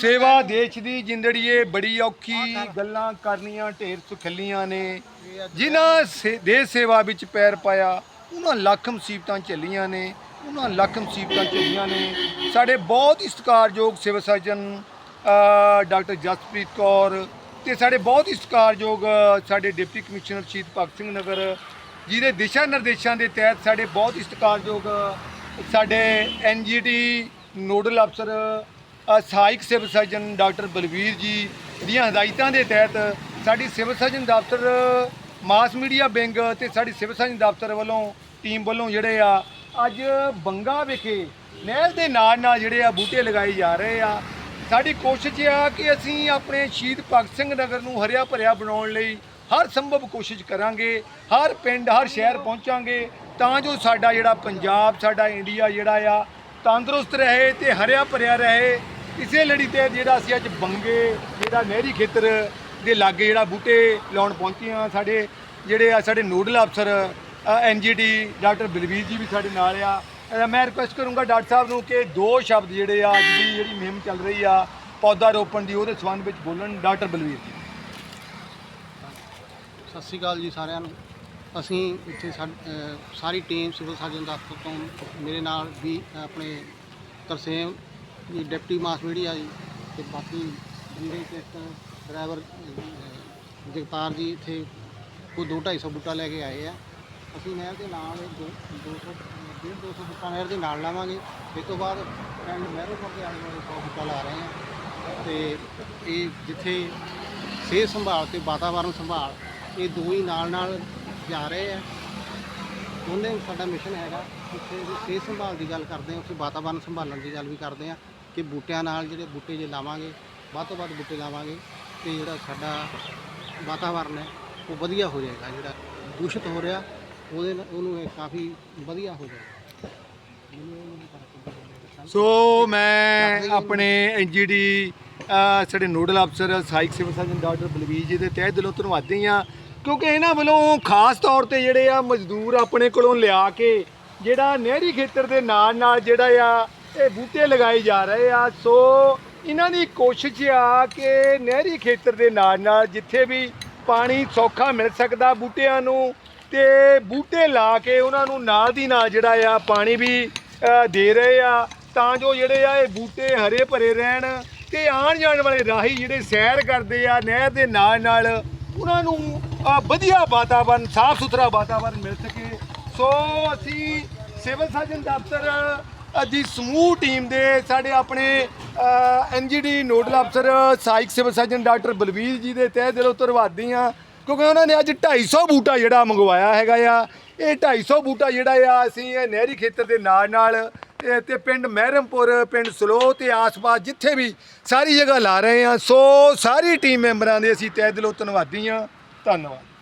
ਸੇਵਾ ਦੇਸ਼ ਦੀ ਜਿੰਦੜੀਏ ਬੜੀ ਔਖੀ ਗੱਲਾਂ ਕਰਨੀਆਂ ਢੇਰ ਸੁਖੱਲੀਆਂ ਨੇ। ਜਿਨ੍ਹਾਂ ਦੇਸ਼ ਸੇਵਾ ਵਿੱਚ ਪੈਰ ਪਾਇਆ ਉਹਨਾਂ ਲੱਖ ਮੁਸੀਬਤਾਂ ਝੱਲੀਆਂ ਨੇ ਉਹਨਾਂ ਲੱਖ ਮੁਸੀਬਤਾਂ ਝੱਲੀਆਂ ਨੇ। ਸਾਡੇ ਬਹੁਤ ਹੀ ਸਤਿਕਾਰਯੋਗ civil surgeon doctor Jaspreet Kaur ਤੇ ਸਾਡੇ ਬਹੁਤ ਹੀ ਸਤਿਕਾਰਯੋਗ ਸਾਡੇ ਡਿਪਟੀ ਕਮਿਸ਼ਨਰ ਸ਼ਹੀਦ ਭਗਤ ਸਿੰਘ ਨਗਰ ਜਿਹਦੇ ਦਿਸ਼ਾ ਨਿਰਦੇਸ਼ਾਂ ਦੇ ਤਹਿਤ ਸਾਡੇ ਬਹੁਤ ਹੀ ਸਤਿਕਾਰਯੋਗ ਸਾਡੇ ਐਨਜੀਟੀ ਨੋਡਲ ਅਫਸਰ ਸਹਾਇਕ ਸਿਵਲ ਸਰਜਨ ਡਾਕਟਰ ਬਲਵੀਰ ਜੀ ਦੀਆਂ ਹਦਾਇਤਾਂ ਦੇ ਤਹਿਤ ਸਾਡੀ ਸਿਵਲ ਸਰਜਨ ਦਫ਼ਤਰ, ਮਾਸ ਮੀਡੀਆ ਵਿੰਗ ਤੇ ਸਾਡੀ ਸਿਵਲ ਸਰਜਨ ਦਫ਼ਤਰ ਵੱਲੋਂ ਟੀਮ ਵੱਲੋਂ ਜਿਹੜੇ ਆ, ਅੱਜ ਬੰਗਾ ਵਿਖੇ ਨਹਿਰ ਦੇ ਨਾਲ ਨਾਲ ਜਿਹੜੇ ਆ ਬੂਟੇ ਲਗਾਏ ਜਾ ਰਹੇ ਆ। ਸਾਡੀ ਕੋਸ਼ਿਸ਼ ਇਹ ਆ ਕਿ ਅਸੀਂ ਆਪਣੇ ਸ਼ਹੀਦ ਭਗਤ ਸਿੰਘ ਨਗਰ ਨੂੰ ਹਰਿਆ ਭਰਿਆ ਬਣਾਉਣ ਲਈ ਹਰ ਸੰਭਵ ਕੋਸ਼ਿਸ਼ ਕਰਾਂਗੇ, ਹਰ ਪਿੰਡ, ਹਰ ਸ਼ਹਿਰ ਪਹੁੰਚਾਂਗੇ ਤਾਂ ਜੋ ਸਾਡਾ ਜਿਹੜਾ ਪੰਜਾਬ, ਸਾਡਾ ਇੰਡੀਆ ਜਿਹੜਾ ਆ ਤੰਦਰੁਸਤ ਰਹੇ ਤੇ ਹਰਿਆ ਭਰਿਆ ਰਹੇ। ਇਸੇ ਲੜੀ ਤੇ ਜਿਹੜਾ ਅਸੀਂ ਅੱਜ ਬੰਗੇ, ਜਿਹੜਾ ਨਹਿਰੀ ਖੇਤਰ ਦੇ ਲਾਗੇ ਜਿਹੜਾ ਬੂਟੇ ਲਾਉਣ ਪਹੁੰਚੇ ਆ ਸਾਡੇ ਜਿਹੜੇ ਆ, ਸਾਡੇ ਨੋਡਲ ਅਫਸਰ ਐਨਜੀਟੀ ਡਾਕਟਰ ਬਲਵੀਰ ਜੀ ਵੀ ਸਾਡੇ ਨਾਲ ਆ। ਮੈਂ ਰਿਕੁਐਸਟ ਕਰੂੰਗਾ ਡਾਕਟਰ ਸਾਹਿਬ ਨੂੰ ਕਿ ਦੋ ਸ਼ਬਦ ਜਿਹੜੇ ਆ ਅੱਜ ਦੀ ਜਿਹੜੀ ਮੁਹਿੰਮ ਚੱਲ ਰਹੀ ਆ, ਪੌਦਾ ਰੋਪਣ ਦੀ, ਉਹਦੇ ਸੰਬੰਧ ਵਿੱਚ ਬੋਲਣ ਡਾਕਟਰ ਬਲਵੀਰ ਜੀ। ਸਤਿ ਸ਼੍ਰੀ ਅਕਾਲ ਜੀ ਸਾਰਿਆਂ ਨੂੰ। ਅਸੀਂ ਇੱਥੇ ਸਾ- ਸਾਰੀ ਟੀਮ ਸਿਵਲ ਸਰਜਨ ਦਫ਼ਤਰ ਤੋਂ ਮੇਰੇ ਨਾਲ ਵੀ ਆਪਣੇ ਤਰਸੇਮ ਜੀ ਡਿਪਟੀ ਮਾਸ ਮੀਡੀਆ ਜੀ ਤੇ ਬਾਕੀ ਜਿਹੜੇ ਇੱਕ ਡਰਾਈਵਰ ਜਗਤਾਰ ਜੀ ਇੱਥੇ ਕੋਈ 2 250 ਬੂਟਾ ਲੈ ਕੇ ਆਏ ਆ। ਅਸੀਂ ਨਹਿਰ ਦੇ ਨਾਲ 200 150 200 ਬੂਟਾ ਨਹਿਰ ਦੇ ਨਾਲ ਲਾਵਾਂਗੇ। ਇਸ ਤੋਂ ਬਾਅਦ ਪਿੰਡ ਮਹਿਰੋਪੁਰ ਦੇ ਆਲੇ ਦੁਆਲੇ 100 ਬੂਟਾ ਲਾ ਰਹੇ ਆ। ਤੇ ਇਹ ਜਿੱਥੇ ਸਿਹਤ ਸੰਭਾਲ ਤੇ ਵਾਤਾਵਰਣ ਸੰਭਾਲ, ਇਹ ਦੋ ਹੀ ਨਾਲ ਨਾਲ ਜਾ ਰਹੇ ਆ। ਉਹਨੇ ਸਾਡਾ ਮਿਸ਼ਨ ਹੈਗਾ ਉੱਥੇ ਸਿਹਤ ਸੰਭਾਲ ਦੀ ਗੱਲ ਕਰਦੇ ਹਾਂ ਉੱਥੇ ਵਾਤਾਵਰਣ ਸੰਭਾਲਣ ਦੀ ਗੱਲ ਵੀ ਕਰਦੇ ਹਾਂ ਕਿ ਬੂਟਿਆਂ ਨਾਲ ਜਿਹੜੇ ਬੂਟੇ ਜੇ ਲਾਵਾਂਗੇ, ਵੱਧ ਤੋਂ ਵੱਧ ਬੂਟੇ ਲਾਵਾਂਗੇ ਤੇ ਜਿਹੜਾ ਸਾਡਾ ਵਾਤਾਵਰਨ ਹੈ, ਉਹ ਵਧੀਆ ਹੋ ਜਾਏਗਾ। ਜਿਹੜਾ ਦੂਸ਼ਿਤ ਹੋ ਰਿਹਾ, ਉਹਦੇ ਨਾਲ ਉਹਨੂੰ ਇਹ ਕਾਫੀ ਵਧੀਆ ਹੋ ਜਾਏਗਾ। ਸੋ ਮੈਂ ਆਪਣੇ ਐਨਜੀਡੀ ਸਾਡੇ ਨੋਡਲ ਅਫਸਰ, ਸਹਾਇਕ civil surgeon doctor Balvir ji ਦੇ ਤਹਿ ਦਿਲੋਂ ਧੰਨਵਾਦੀ ਆ ਕਿਉਂਕਿ ਇਹਨਾਂ ਵੱਲੋਂ ਖਾਸ ਤੌਰ ਤੇ ਜਿਹੜੇ ਆ ਮਜ਼ਦੂਰ ਆਪਣੇ ਕੋਲੋਂ ਲਿਆ ਕੇ ਜਿਹੜਾ ਨਹਿਰੀ ਖੇਤਰ ਦੇ ਨਾਲ ਨਾਲ ਜਿਹੜਾ ਆ ਇਹ ਬੂਟੇ ਲਗਾਏ ਜਾ ਰਹੇ ਆ। ਸੋ ਇਹਨਾਂ ਦੀ ਕੋਸ਼ਿਸ਼ ਆ ਕਿ ਨਹਿਰੀ ਖੇਤਰ ਦੇ ਨਾਲ ਨਾਲ ਜਿੱਥੇ ਵੀ ਪਾਣੀ ਸੌਖਾ ਮਿਲ ਸਕਦਾ ਬੂਟਿਆਂ ਨੂੰ ਤੇ ਬੂਟੇ ਲਾ ਕੇ ਉਹਨਾਂ ਨੂੰ ਨਾਲ ਦੀ ਨਾਲ ਜਿਹੜਾ ਆ ਪਾਣੀ ਵੀ ਦੇ ਰਹੇ ਆ। ਤਾਂ ਜੋ ਜਿਹੜੇ ਆ ਇਹ ਬੂਟੇ ਹਰੇ ਭਰੇ ਰਹਿਣ ਤੇ ਆਉਣ ਜਾਣ ਵਾਲੇ ਰਾਹੀ ਜਿਹੜੇ ਸੈਰ ਕਰਦੇ ਆ ਨਹਿਰ ਦੇ ਨਾਲ ਨਾਲ ਉਹਨਾਂ ਨੂੰ ਵਧੀਆ ਵਾਤਾਵਰਨ, ਸਾਫ਼ ਸੁਥਰਾ ਵਾਤਾਵਰਨ ਮਿਲ ਸਕੇ। ਸੋ ਅਸੀਂ ਸਿਵਲ ਸਰਜਨ ਦਫ਼ਤਰ ਅ, ਸਮੂਹ ਟੀਮ ਦੇ ਸਾਡੇ ਆਪਣੇ ਐਨਜੀਡੀ ਨੋਡਲ ਅਫਸਰ ਸਹਾਇਕ civil surgeon doctor Balvir ji ਦੇ ਤਹਿ ਦਿਲੋਂ ਧੰਨਵਾਦੀ ਹਾਂ ਕਿਉਂਕਿ ਉਹਨਾਂ ਨੇ ਅੱਜ 250 ਬੂਟਾ ਜਿਹੜਾ ਮੰਗਵਾਇਆ ਹੈਗਾ ਆ। ਇਹ 250 ਬੂਟਾ ਜਿਹੜਾ ਆ ਅਸੀਂ ਇਹ ਨਹਿਰੀ ਖੇਤਰ ਦੇ ਨਾਲ ਨਾਲ ਇਹ ਤੇ ਪਿੰਡ ਮਹਿਰਮਪੁਰ ਪਿੰਡ ਸਲੋ ਤੇ ਆਸ-ਪਾਸ ਜਿੱਥੇ ਵੀ ਸਾਰੀ ਜਗ੍ਹਾ ਲਾ ਰਹੇ ਆ। ਸੋ ਸਾਰੀ ਟੀਮ ਮੈਂਬਰਾਂ ਦੇ ਅਸੀਂ ਤਹਿ ਦਿਲੋਂ ਧੰਨਵਾਦੀ ਹਾਂ ਧੰਨਵਾਦ।